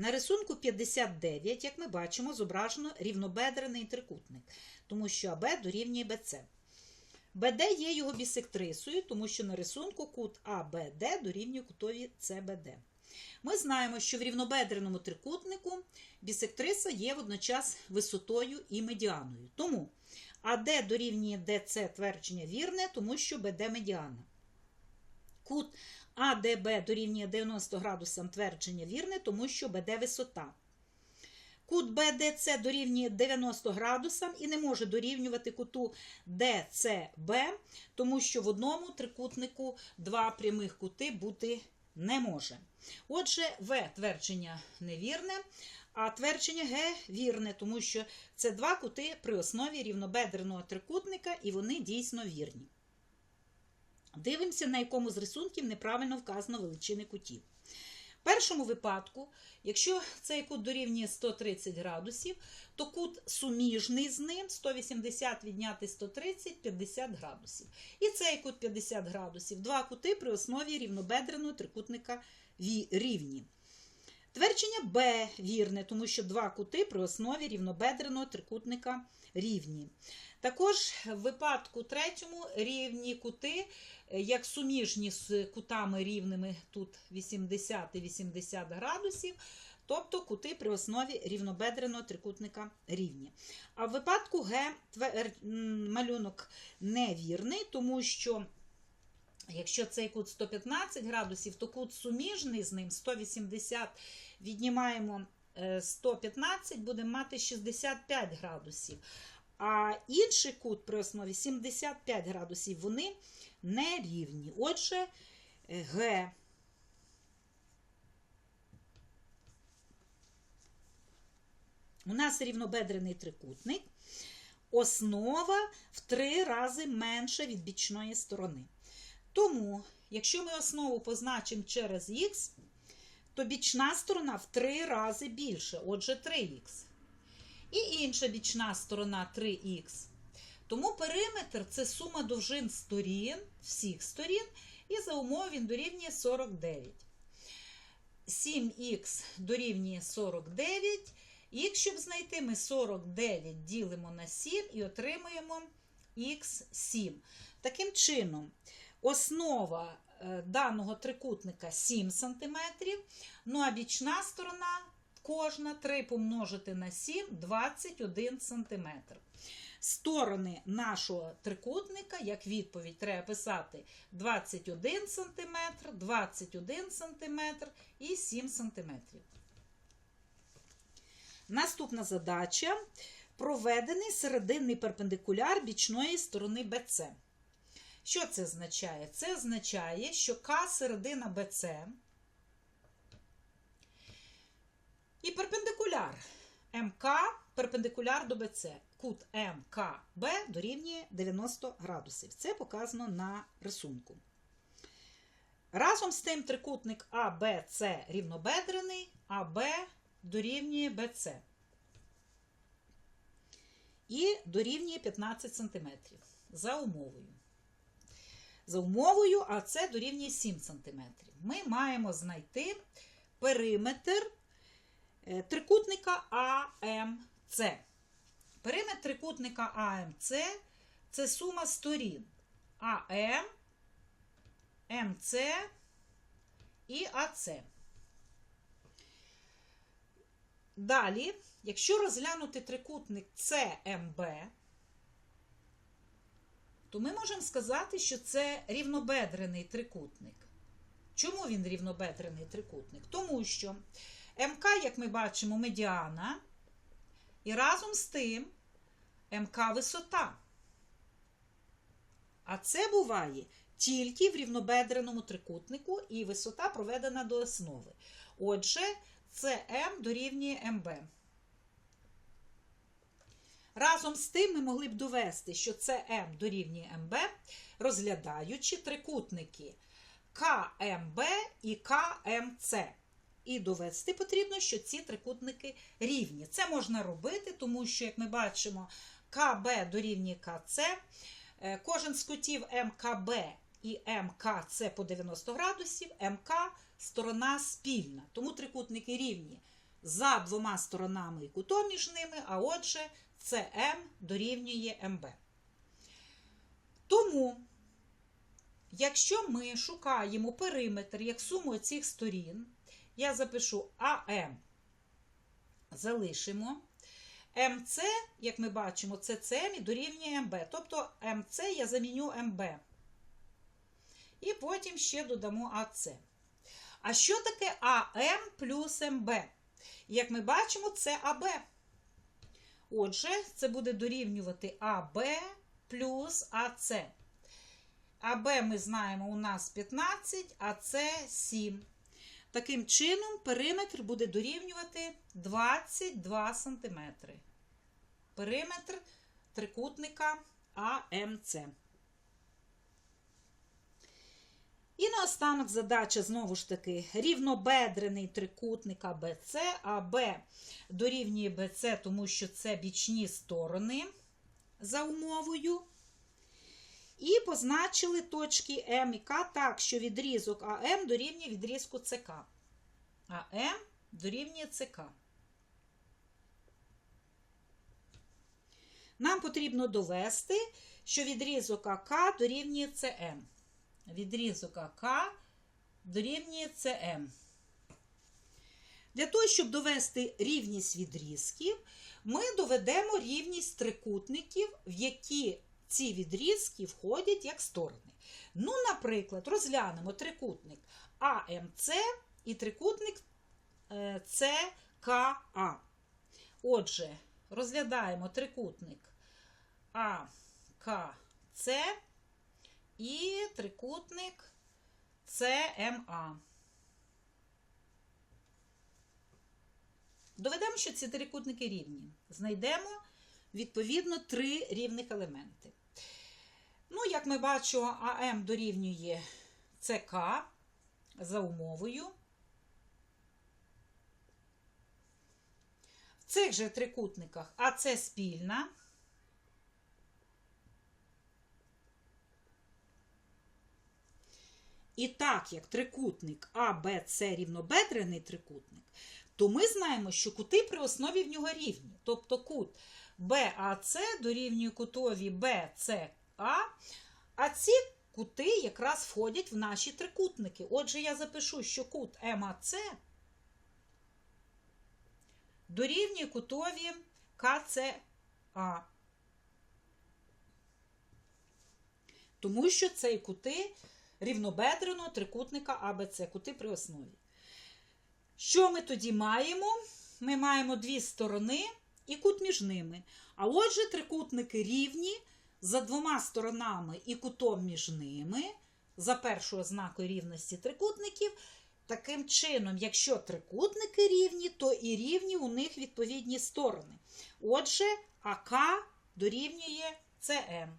На рисунку 59, як ми бачимо, зображено рівнобедрений трикутник, тому що АБ дорівнює БЦ. БД є його бісектрисою, тому що на рисунку кут АБД дорівнює кутові СБД. Ми знаємо, що в рівнобедреному трикутнику бісектриса є водночас висотою і медіаною. Тому АД дорівнює ДЦ твердження вірне, тому що БД медіана. Кут АДБ дорівнює 90 градусам твердження вірне, тому що БД висота. Кут БДЦ дорівнює 90 градусам і не може дорівнювати куту ДЦБ, тому що в одному трикутнику два прямих кути бути не може. Отже, В твердження невірне, а твердження Г вірне, тому що це два кути при основі рівнобедреного трикутника, і вони дійсно вірні. Дивимося, на якому з рисунків неправильно вказано величини кутів. В першому випадку, якщо цей кут дорівнює 130 градусів, то кут суміжний з ним 180 відняти 130 50 градусів. І цей кут 50 градусів. Два кути при основі рівнобедреного трикутника рівні. Твердження Б вірне, тому що два кути при основі рівнобедреного трикутника рівні. Також в випадку третьому рівні кути, як суміжні з кутами рівними тут 80 і 80 градусів, тобто кути при основі рівнобедреного трикутника рівні. А в випадку Г малюнок невірний, тому що Якщо цей кут 115 градусів, то кут суміжний з ним 180 віднімаємо е, 115, будемо мати 65 градусів. А інший кут при основі 75 градусів, вони не рівні. Отже, е, Г. У нас рівнобедрений трикутник. Основа в три рази менша від бічної сторони. Тому, якщо ми основу позначимо через х, то бічна сторона в 3 рази більше, отже 3х. І інша бічна сторона 3х. Тому периметр це сума довжин сторін, всіх сторін, і за умови він дорівнює 49. 7х дорівнює 49. Х, щоб знайти, ми 49 ділимо на 7 і отримуємо х7. Таким чином, Основа е, даного трикутника 7 см, ну а бічна сторона кожна 3 помножити на 7 21 см. Сторони нашого трикутника, як відповідь, треба писати 21 см, 21 см і 7 см. Наступна задача проведений серединний перпендикуляр бічної сторони BC. Що це означає? Це означає, що К середина БЦ і перпендикуляр МК перпендикуляр до БЦ. Кут МКБ дорівнює 90 градусів. Це показано на рисунку. Разом з тим трикутник АБЦ рівнобедрений, АБ дорівнює БЦ. І дорівнює 15 см за умовою за умовою, а це дорівнює 7 см. Ми маємо знайти периметр е, трикутника АМЦ. Периметр трикутника АМЦ це сума сторін АМ, МЦ і АЦ. Далі, якщо розглянути трикутник ЦМБ, то ми можемо сказати, що це рівнобедрений трикутник. Чому він рівнобедрений трикутник? Тому що МК, як ми бачимо, медіана, і разом з тим МК висота. А це буває тільки в рівнобедреному трикутнику, і висота проведена до основи. Отже, СМ дорівнює МБ. Разом з тим ми могли б довести, що СМ дорівнює МБ, розглядаючи трикутники КМБ і КМЦ. І довести потрібно, що ці трикутники рівні. Це можна робити, тому що, як ми бачимо, КБ дорівнює КЦ. Е, Кожен з кутів МКБ і МКЦ по 90 градусів, МК сторона спільна. Тому трикутники рівні. за двома сторонами і кутом між ними, а отже, СМ дорівнює МБ. Тому, якщо ми шукаємо периметр як суму цих сторін, я запишу АМ, залишимо. МЦ, як ми бачимо, це і дорівнює МБ. Тобто МЦ я заміню МБ. І потім ще додамо АЦ. А що таке АМ плюс МБ? Як ми бачимо, це АБ. Отже, це буде дорівнювати АБ плюс АЦ. АБ ми знаємо, у нас 15, а С 7. Таким чином, периметр буде дорівнювати 22 см. Периметр трикутника АМЦ. І наостанок задача знову ж таки рівнобедрений трикутник АБЦ, АБ дорівнює БЦ, тому що це бічні сторони за умовою. І позначили точки М і К так, що відрізок АМ дорівнює відрізку ЦК. АМ дорівнює ЦК. Нам потрібно довести, що відрізок АК дорівнює ЦМ. Відрізок АК дорівнює ЦМ. Для того, щоб довести рівність відрізків, ми доведемо рівність трикутників, в які ці відрізки входять як сторони. Ну, наприклад, розглянемо трикутник АМЦ і трикутник е, ЦКА. Отже, розглядаємо трикутник АКЦ і трикутник ЦМА. Доведемо, що ці трикутники рівні. Знайдемо, відповідно, три рівних елементи. Ну, як ми бачимо, АМ дорівнює ЦК за умовою. В цих же трикутниках АЦ спільна. І так, як трикутник АБЦ рівнобедрений трикутник, то ми знаємо, що кути при основі в нього рівні. Тобто кут БАЦ дорівнює кутові БЦА, а ці кути якраз входять в наші трикутники. Отже, я запишу, що кут МАЦ дорівнює кутові КЦА. Тому що цей кути рівнобедреного трикутника АБЦ, кути при основі. Що ми тоді маємо? Ми маємо дві сторони і кут між ними. А отже, трикутники рівні за двома сторонами і кутом між ними, за першою ознакою рівності трикутників. Таким чином, якщо трикутники рівні, то і рівні у них відповідні сторони. Отже, АК дорівнює ЦМ.